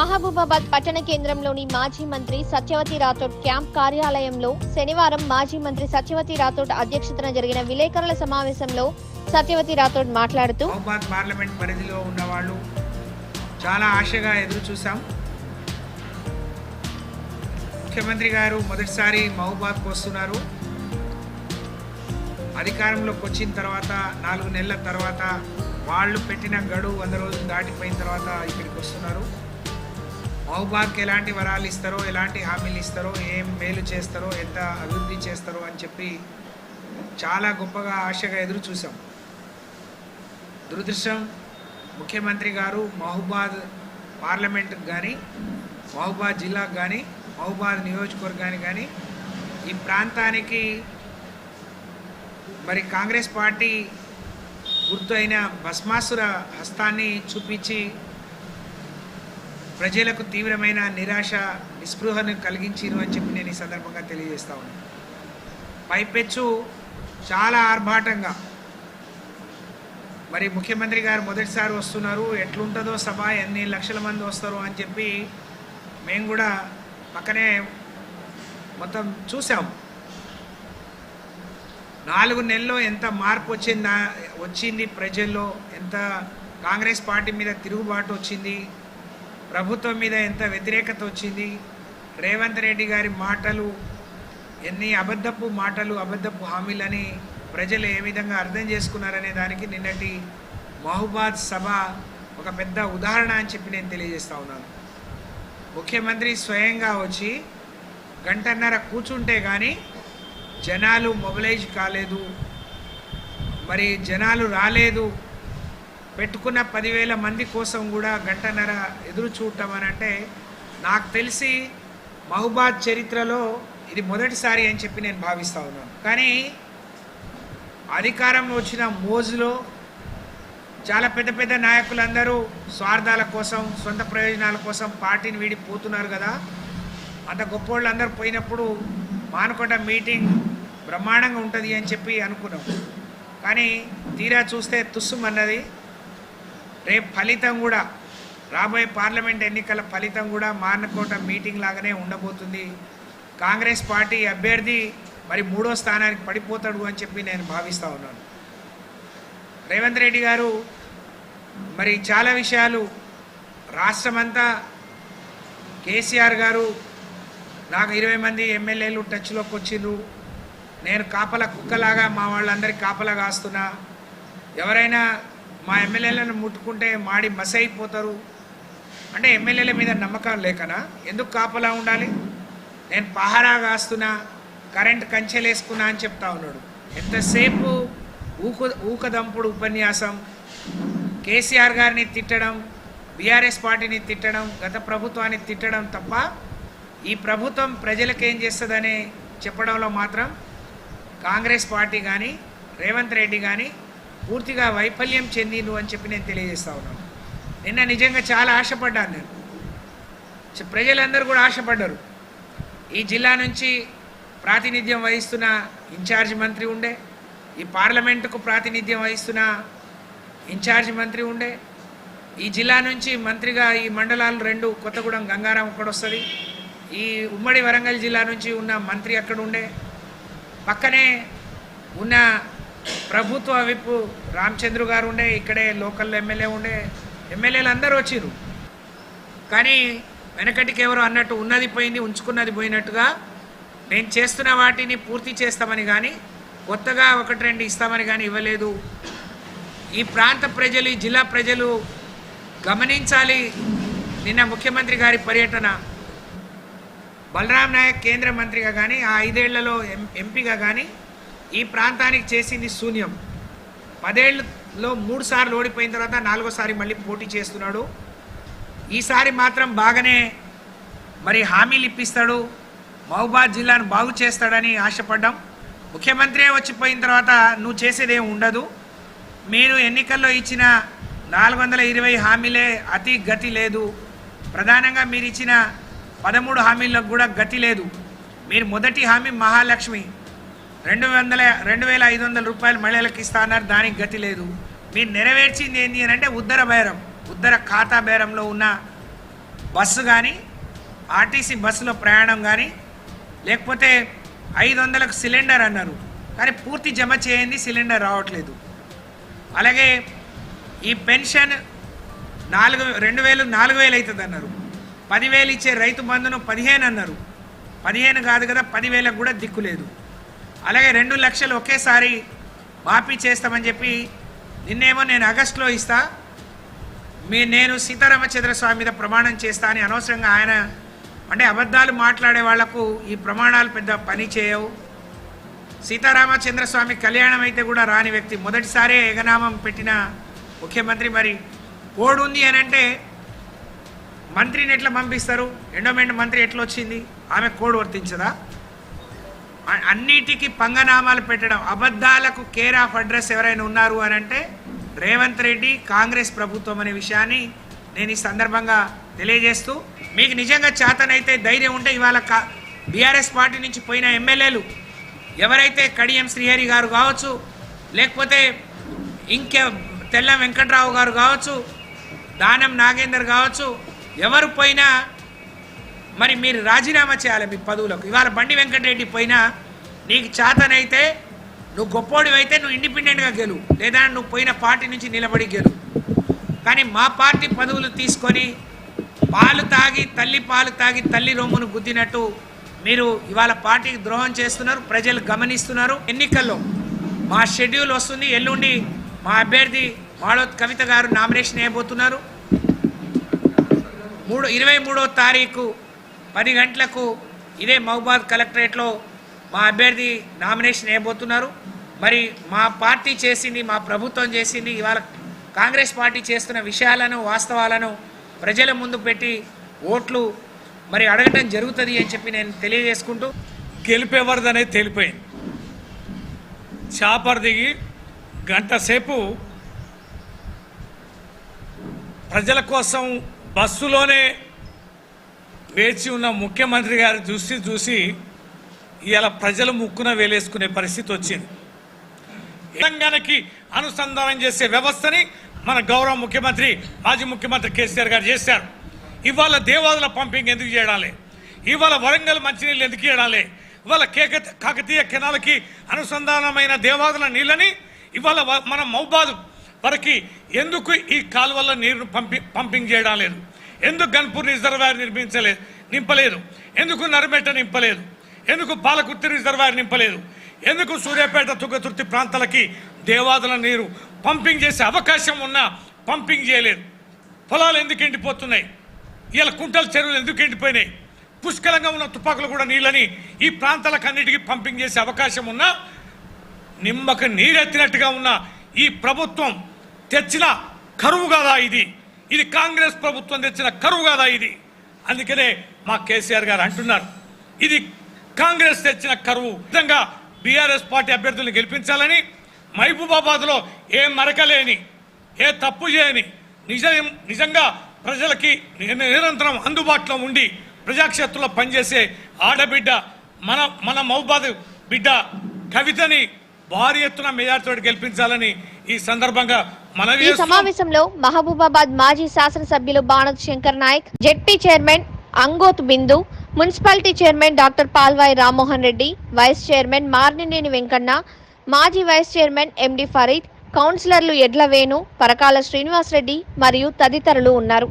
మహబూబాబాద్ పట్టణ కేంద్రంలోని మాజీ మంత్రి సత్యవతి రాథోడ్ క్యాంప్ కార్యాలయంలో శనివారం మాజీ మంత్రి సత్యవతి రాథోడ్ అధ్యక్షతన జరిగిన విలేకరుల సమావేశంలో సత్యవతి రాథోడ్ మాట్లాడుతూ పార్లమెంట్ పరిధిలో ఉన్నవాళ్ళు చాలా ఆశగా ఎదురు చూసాం ముఖ్యమంత్రి గారు మొదటిసారి మహబూబాద్కు వస్తున్నారు. అధికారంలోకి వచ్చిన తర్వాత నాలుగు నెలల తర్వాత వాళ్ళు పెట్టిన గడువు వంద రోజులు దాటిపోయిన తర్వాత ఇక్కడికి వస్తున్నారు. మహబాద్కి ఎలాంటి వరాలు ఇస్తారో ఎలాంటి హామీలు ఇస్తారో ఏం మేలు చేస్తారో ఎంత అభివృద్ధి చేస్తారో అని చెప్పి చాలా గొప్పగా ఆశగా ఎదురు చూసాం దురదృష్టం ముఖ్యమంత్రి గారు మహబాద్ పార్లమెంట్కి కానీ మహబాద్ జిల్లాకు కానీ మహబాద్ నియోజకవర్గానికి కానీ ఈ ప్రాంతానికి మరి కాంగ్రెస్ పార్టీ గుర్తు అయిన భస్మాసుర హస్తాన్ని చూపించి ప్రజలకు తీవ్రమైన నిరాశ నిస్పృహను కలిగించిరు అని చెప్పి నేను ఈ సందర్భంగా తెలియజేస్తా ఉన్నాను పైపెచ్చు చాలా ఆర్భాటంగా. మరి ముఖ్యమంత్రి గారు మొదటిసారి వస్తున్నారు ఎట్లుంటుందో సభ ఎన్ని లక్షల మంది వస్తారు అని చెప్పి మేము కూడా పక్కనే మొత్తం చూసాం. నాలుగు నెలల్లో ఎంత మార్పు వచ్చిందా వచ్చింది ప్రజల్లో ఎంత కాంగ్రెస్ పార్టీ మీద తిరుగుబాటు వచ్చింది ప్రభుత్వం మీద ఎంత వ్యతిరేకత వచ్చింది? రేవంత్ రెడ్డి గారి మాటలు ఎన్ని అబద్ధపు మాటలు అబద్ధపు హామీలని ప్రజలు ఏ విధంగా అర్థం చేసుకున్నారనే దానికి నిన్నటి మహుబాద్ సభ ఒక పెద్ద ఉదాహరణ అని చెప్పి నేను తెలియజేస్తా ఉన్నాను. ముఖ్యమంత్రి స్వయంగా వచ్చి గంటన్నర కూర్చుంటే కానీ జనాలు మొబిలైజ్ కాలేదు. మరి జనాలు రాలేదు. పెట్టుకున్న పదివేల మంది కోసం కూడా గంటన్నర ఎదురు చూడటం అని అంటే నాకు తెలిసి మహుబాద్ చరిత్రలో ఇది మొదటిసారి అని చెప్పి నేను భావిస్తా ఉన్నాను. కానీ అధికారం వచ్చిన మోజులో చాలా పెద్ద పెద్ద నాయకులందరూ స్వార్థాల కోసం సొంత ప్రయోజనాల కోసం పార్టీని వీడి పోతున్నారు కదా. అంత గొప్ప వాళ్ళందరూ పోయినప్పుడు మానుకొండ మీటింగ్ బ్రహ్మాండంగా ఉంటుంది అని చెప్పి అనుకున్నాం. కానీ తీరా చూస్తే తుస్సుమన్నది రేపు ఫలితం కూడా రాబోయే పార్లమెంట్ ఎన్నికల ఫలితం కూడా మార్నకోట మీటింగ్ లాగానే ఉండబోతుంది. కాంగ్రెస్ పార్టీ అభ్యర్థి మరి మూడో స్థానానికి పడిపోతాడు అని చెప్పి నేను భావిస్తూ ఉన్నాను. రేవంత్ రెడ్డి గారు మరి చాలా విషయాలు రాష్ట్రమంతా కేసీఆర్ గారు నాకు ఇరవై మంది ఎమ్మెల్యేలు టచ్లోకి వచ్చిండ్రు నేను కాపల కుక్కలాగా మా వాళ్ళందరికీ కాపలా కాస్తున్నా. ఎవరైనా మా ఎమ్మెల్యేలను ముట్టుకుంటే మాడి మస అయిపోతారు అంటే ఎమ్మెల్యేల మీద నమ్మకం లేకనా? ఎందుకు కాపలా ఉండాలి? నేను పహారా కాస్తున్నా కరెంట్ కంచెలేసుకున్నా అని చెప్తా ఉన్నాడు. ఎంతసేపు ఊక ఊకదంపుడు ఉపన్యాసం? కేసీఆర్ గారిని తిట్టడం బీఆర్ఎస్ పార్టీని తిట్టడం గత ప్రభుత్వాన్ని తిట్టడం తప్ప ఈ ప్రభుత్వం ప్రజలకేం చేస్తుందనే చెప్పడంలో మాత్రం కాంగ్రెస్ పార్టీ కానీ రేవంత్ రెడ్డి కానీ పూర్తిగా వైఫల్యం చెందిండు అని చెప్పి నేను తెలియజేస్తా ఉన్నాను. నిన్న నిజంగా చాలా ఆశపడ్డాను నేను. ప్రజలందరూ కూడా ఆశపడ్డారు. ఈ జిల్లా నుంచి ప్రాతినిధ్యం వహిస్తున్న ఇన్ఛార్జ్ మంత్రి ఉండే ఈ పార్లమెంటుకు ప్రాతినిధ్యం వహిస్తున్న ఇన్ఛార్జ్ మంత్రి ఉండే ఈ జిల్లా నుంచి మంత్రిగా ఈ మండలాలు రెండు కొత్తగూడెం గంగారాం అక్కడ వస్తుంది. ఈ ఉమ్మడి వరంగల్ జిల్లా నుంచి ఉన్న మంత్రి అక్కడ ఉండే. పక్కనే ఉన్న ప్రభుత్వ విప్ రామచంద్రు గారు ఉండే ఇక్కడే లోకల్ ఎమ్మెల్యే ఉండే ఎమ్మెల్యేలు అందరూ వచ్చిర్రు. కానీ వెనకటికి ఎవరు అన్నట్టు ఉన్నది పోయింది ఉంచుకున్నది పోయినట్టుగా నేను చేస్తున్న వాటిని పూర్తి చేస్తామని కానీ కొత్తగా ఒకటి రెండు ఇస్తామని కానీ ఇవ్వలేదు. ఈ ప్రాంత ప్రజలు ఈ జిల్లా ప్రజలు గమనించాలి. నిన్న ముఖ్యమంత్రి గారి పర్యటన బలరాం నాయక్ కేంద్ర మంత్రిగా కానీ ఆ ఐదేళ్ళలో ఎం ఎంపీగా కానీ ఈ ప్రాంతానికి చేసింది శూన్యం. పదేళ్ళలో మూడు సార్లు ఓడిపోయిన తర్వాత నాలుగోసారి మళ్ళీ పోటీ చేస్తున్నాడు. ఈసారి మాత్రం బాగానే మరి హామీలు ఇప్పిస్తాడు. మహబాద్ జిల్లాను బాగు చేస్తాడని ఆశపడ్డాం. ముఖ్యమంత్రి వచ్చిపోయిన తర్వాత నువ్వు చేసేదేం ఉండదు. మీరు ఎన్నికల్లో ఇచ్చిన నాలుగు వందల ఇరవై హామీలే అతి గతి లేదు. ప్రధానంగా మీరు ఇచ్చిన పదమూడు హామీలకు కూడా గతి లేదు. మీరు మొదటి హామీ మహాలక్ష్మి. రెండు వందల రెండు వేల ఐదు వందల రూపాయలు మహిళలకు ఇస్తా అన్నారు దానికి గతి లేదు. మీరు నెరవేర్చింది ఏంటి అని అంటే ఉద్దర బేరం. ఉద్దర ఖాతా బేరంలో ఉన్న బస్సు కానీ ఆర్టీసీ బస్సులో ప్రయాణం కానీ లేకపోతే ఐదు వందలకు సిలిండర్ అన్నారు. కానీ పూర్తి జమ చేయండి సిలిండర్ రావట్లేదు. అలాగే ఈ పెన్షన్ నాలుగు రెండు వేలు నాలుగు వేలు అవుతుంది అన్నారు. పదివేలు ఇచ్చే రైతు బంధును పదిహేను అన్నారు. పదిహేను కాదు కదా పదివేలకు కూడా దిక్కు లేదు. అలాగే రెండు లక్షలు ఒకేసారి మాఫీ చేస్తామని చెప్పి నిన్నేమో నేను ఆగస్టులో ఇస్తా. మీ నేను సీతారామచంద్ర స్వామి మీద ప్రమాణం చేస్తా అని అనవసరంగా ఆయన అంటే అబద్ధాలు మాట్లాడే వాళ్ళకు ఈ ప్రమాణాలు పెద్ద పని చేయవు. సీతారామచంద్ర స్వామి కళ్యాణం అయితే కూడా రాని వ్యక్తి. మొదటిసారే ఏకనామం పెట్టిన ముఖ్యమంత్రి మరి. కోడ్ ఉంది అని అంటే మంత్రిని ఎట్లా పంపిస్తారు? ఎండోమెంట్ మంత్రి ఎట్లా వచ్చింది? ఆమె కోడ్ వర్తించదా? అన్నిటికీ పంగనామాలు పెట్టడం అబద్ధాలకు కేర్ ఆఫ్ అడ్రస్ ఎవరైనా ఉన్నారు అని అంటే రేవంత్ రెడ్డి కాంగ్రెస్ ప్రభుత్వం అనే విషయాన్ని నేను ఈ సందర్భంగా తెలియజేస్తూ మీకు నిజంగా చేతనైతే ధైర్యం ఉంటే ఇవాళ కా బీఆర్ఎస్ పార్టీ నుంచి పోయిన ఎమ్మెల్యేలు ఎవరైతే కడియం శ్రీహరి గారు కావచ్చు లేకపోతే ఇంకే తెల్ల వెంకట్రావు గారు కావచ్చు దానం నాగేందర్ కావచ్చు ఎవరు పోయినా మరి మీరు రాజీనామా చేయాలి మీ పదవులకు. ఇవాళ బండి వెంకటరెడ్డి పోయినా నీకు చేతనైతే నువ్వు గొప్పోడివైతే నువ్వు ఇండిపెండెంట్గా గెలు. లేదా నువ్వు పోయిన పార్టీ నుంచి నిలబడి గెలు. కానీ మా పార్టీ పదవులు తీసుకొని పాలు తాగి తల్లి పాలు తాగి తల్లి రొమ్మును గుద్దినట్టు మీరు ఇవాళ పార్టీకి ద్రోహం చేస్తున్నారు ప్రజలు గమనిస్తున్నారు. ఎన్నికల్లో మా షెడ్యూల్ వస్తుంది. ఎల్లుండి మా అభ్యర్థి మాడోత్ కవిత గారు నామినేషన్ వేయబోతున్నారు. మూడు ఇరవై మూడో తారీఖు పది గంటలకు ఇదే మహబాద్ కలెక్టరేట్లో మా అభ్యర్థి నామినేషన్ వేయబోతున్నారు. మరి మా పార్టీ చేసింది మా ప్రభుత్వం చేసింది ఇవాళ కాంగ్రెస్ పార్టీ చేస్తున్న విషయాలను వాస్తవాలను ప్రజల ముందు పెట్టి ఓట్లు మరి అడగటం జరుగుతుంది అని చెప్పి నేను తెలియజేసుకుంటూ గెలిపేవరదనేది తేలిపోయింది. చాపర్ దిగి గంట సేపు ప్రజల కోసం బస్సులోనే వేచి ఉన్న ముఖ్యమంత్రి గారు చూసి చూసి ఇలా ప్రజలు ముక్కున వేలేసుకునే పరిస్థితి వచ్చింది. తెలంగాణకి అనుసంధానం చేసే వ్యవస్థని మన గౌరవ ముఖ్యమంత్రి మాజీ ముఖ్యమంత్రి కేసీఆర్ గారు చేశారు. ఇవాళ దేవాదుల పంపింగ్ ఎందుకు చేయడాలే ఇవాళ వరంగల్ మంచినీళ్ళు ఎందుకు చేయడాలే ఇవాళ కేక కాకతీయ కెనాలకి అనుసంధానమైన దేవాదుల నీళ్ళని ఇవాళ మన మౌబాద్ వరకు ఎందుకు ఈ కాలువల్లో నీరును పంపి పంపింగ్ చేయడం లేదు? ఎందుకు గన్పూర్ రిజర్వాయర్ నిర్మించలేదు నింపలేదు. ఎందుకు నరమెట్ట నింపలేదు? ఎందుకు పాలకుర్తి రిజర్వాయర్ నింపలేదు? ఎందుకు సూర్యాపేట తుగతుర్తి ప్రాంతాలకి దేవాదుల నీరు పంపింగ్ చేసే అవకాశం ఉన్నా పంపింగ్ చేయలేదు? పొలాలు ఎందుకు ఎండిపోతున్నాయి? ఇలా కుంటల చెరువులు ఎందుకు ఎండిపోయినాయి? పుష్కలంగా ఉన్న తుపాకులు కూడా నీళ్ళని ఈ ప్రాంతాలకు అన్నిటికీ పంపింగ్ చేసే అవకాశం ఉన్నా నిమ్మక నీరెత్తినట్టుగా ఉన్న ఈ ప్రభుత్వం తెచ్చిన కరువు కదా ఇది. ఇది కాంగ్రెస్ ప్రభుత్వం తెచ్చిన కరువు కాదా ఇది. అందుకనే మా కేసీఆర్ గారు అంటున్నారు. ఇది కాంగ్రెస్ తెచ్చిన కరువు. విధంగా బీఆర్ఎస్ పార్టీ అభ్యర్థులను గెలిపించాలని మహబూబాబాద్లో ఏ మరకలేని ఏ తప్పు చేయని నిజం నిజంగా ప్రజలకి నిరంతరం అందుబాటులో ఉండి ప్రజాక్షేత్రంలో పనిచేసే ఆడబిడ్డ మన మన మహబాద్ బిడ్డ కవితని భారీ ఎత్తున మెజార్టీతో గెలిపించాలని ఈ సందర్భంగా మనవి ఈ. సమావేశంలో మహబూబాబాద్ మాజీ శాసనసభ్యులు Banoth Shankar Naik ZP chairman Angoth Bindu municipality chairman doctor Palvai Rammohan Reddy vice chairman Marnineni Venkanna మాజీ వైస్ చైర్మన్ ఎండి ఫరీద్ కౌన్సిలర్లు ఎడ్ల వేణు పరకాల శ్రీనివాస్ రెడ్డి మరియు తదితరులు ఉన్నారు